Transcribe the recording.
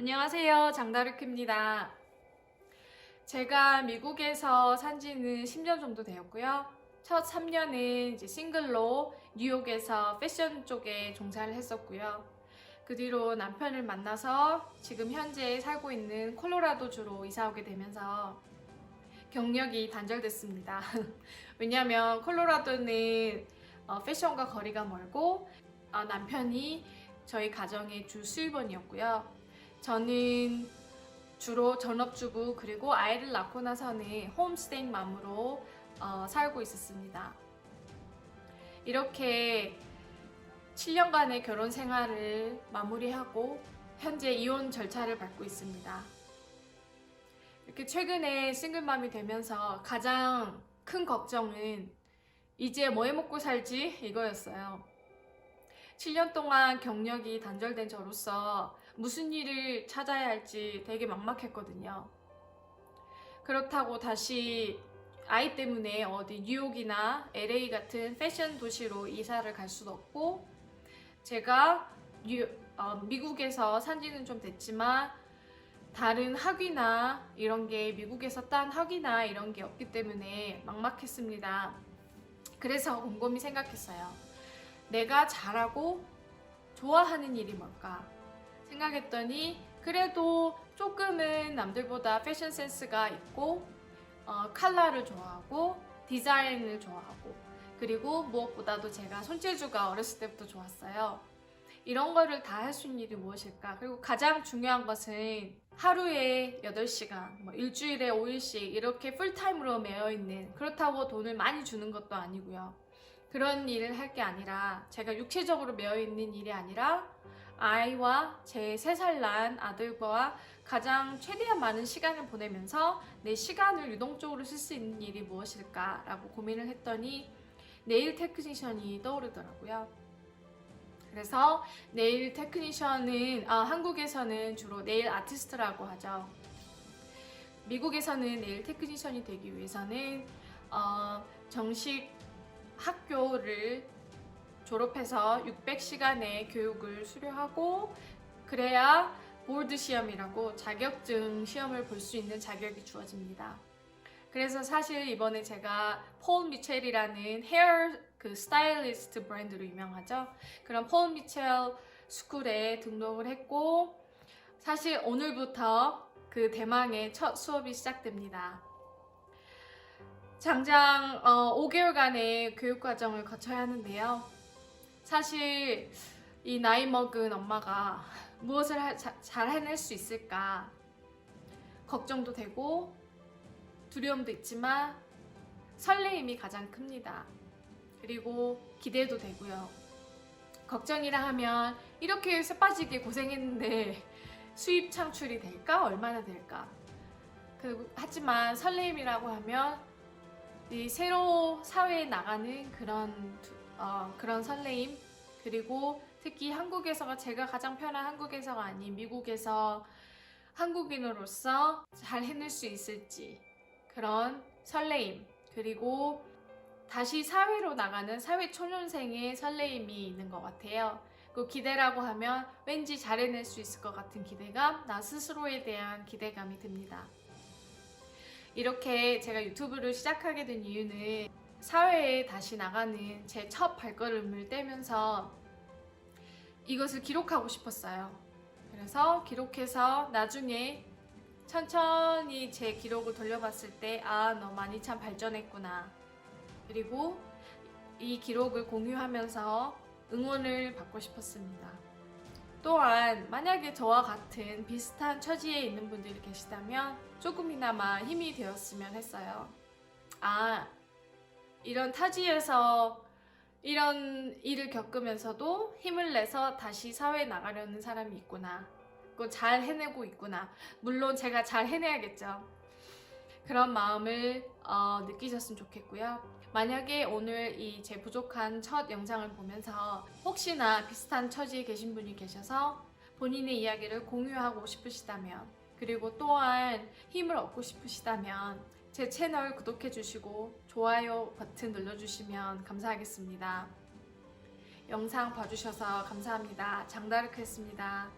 안녕하세요. 장다르크입니다. 제가 미국에서 산 지는 10년 정도 되었고요. 첫 3년은 이제 싱글로 뉴욕에서 패션 쪽에 종사를 했었고요. 그 뒤로 남편을 만나서 지금 현재 살고 있는 콜로라도 주로 이사 오게 되면서 경력이 단절됐습니다. 왜냐하면 콜로라도는 어, 패션과 거리가 멀고 어, 남편이 저희 가정의 주 수입원이었고요. 저는 주로 전업주부 그리고 아이를 낳고 나서는 홈스테이 맘으로 어, 살고 있었습니다. 이렇게 7년간의 결혼 생활을 마무리하고 현재 이혼 절차를 밟고 있습니다. 이렇게 최근에 싱글맘이 되면서 가장 큰 걱정은 이제 뭐 해 먹고 살지 이거였어요. 7년 동안 경력이 단절된 저로서 무슨 일을 찾아야 할지 되게 막막했거든요. 그렇다고 다시 아이 때문에 어디 뉴욕이나 LA 같은 패션 도시로 이사를 갈 수도 없고 제가 뉴, 어, 미국에서 산 지는 좀 됐지만 다른 학위나 이런 게 미국에서 딴 학위나 이런 게 없기 때문에 막막했습니다. 그래서 곰곰이 생각했어요. 내가 잘하고 좋아하는 일이 뭘까 생각했더니 그래도 조금은 남들보다 패션 센스가 있고 어, 컬러를 좋아하고 디자인을 좋아하고 그리고 무엇보다도 제가 손재주가 어렸을 때부터 좋았어요. 이런 거를 다 할 수 있는 일이 무엇일까? 그리고 가장 중요한 것은 하루에 8시간, 뭐 일주일에 5일씩 이렇게 풀타임으로 매여 있는 그렇다고 돈을 많이 주는 것도 아니고요. 그런 일을 할 게 아니라 제가 육체적으로 매여 있는 일이 아니라 아이와 제 3살 난 아들과 가장 최대한 많은 시간을 보내면서 내 시간을 유동적으로 쓸 수 있는 일이 무엇일까라고 고민을 했더니 네일 테크니션이 떠오르더라고요. 그래서 네일 테크니션은 아, 한국에서는 주로 네일 아티스트라고 하죠. 미국에서는 네일 테크니션이 되기 위해서는 어, 정식 학교를 졸업해서 600시간의 교육을 수료하고 그래야 보드 시험이라고 자격증 시험을 볼 수 있는 자격이 주어집니다. 그래서 사실 이번에 제가 폴 미첼이라는 헤어 그 스타일리스트 브랜드로 유명하죠. 그런 폴 미첼 스쿨에 등록을 했고 사실 오늘부터 그 대망의 첫 수업이 시작됩니다. 장장 어, 5개월간의 교육 과정을 거쳐야 하는데요. 사실 이 나이 먹은 엄마가 무엇을 하- 자- 잘 해낼 수 있을까 걱정도 되고 두려움도 있지만 설레임이 가장 큽니다. 그리고 기대도 되고요. 걱정이라 하면 이렇게 쇠빠지게 고생했는데 수입 창출이 될까? 얼마나 될까? 그, 하지만 설레임이라고 하면 이 새로 사회에 나가는 그런 두- 어, 그런 설레임 그리고 특히 한국에서가 제가 가장 편한 한국에서가 아닌 미국에서 한국인으로서 잘 해낼 수 있을지 그런 설레임 그리고 다시 사회로 나가는 사회 초년생의 설레임이 있는 것 같아요. 그 기대라고 하면 왠지 잘 해낼 수 있을 것 같은 기대감, 나 스스로에 대한 기대감이 듭니다. 이렇게 제가 유튜브를 시작하게 된 이유는 사회에 다시 나가는 제 첫 발걸음을 떼면서 이것을 기록하고 싶었어요. 그래서 기록해서 나중에 천천히 제 기록을 돌려봤을 때, 아, 너 많이 참 발전했구나. 그리고 이 기록을 공유하면서 응원을 받고 싶었습니다. 또한 만약에 저와 같은 비슷한 처지에 있는 분들이 계시다면 조금이나마 힘이 되었으면 했어요. 아, 이런 타지에서 이런 일을 겪으면서도 힘을 내서 다시 사회에 나가려는 사람이 있구나. 잘 해내고 있구나. 물론 제가 잘 해내야겠죠. 그런 마음을 어, 느끼셨으면 좋겠고요. 만약에 오늘 이 제 부족한 첫 영상을 보면서 혹시나 비슷한 처지에 계신 분이 계셔서 본인의 이야기를 공유하고 싶으시다면 그리고 또한 힘을 얻고 싶으시다면 제 채널 구독해 주시고 좋아요 버튼 눌러 주시면 감사하겠습니다. 영상 봐주셔서 감사합니다. 장다르크였습니다.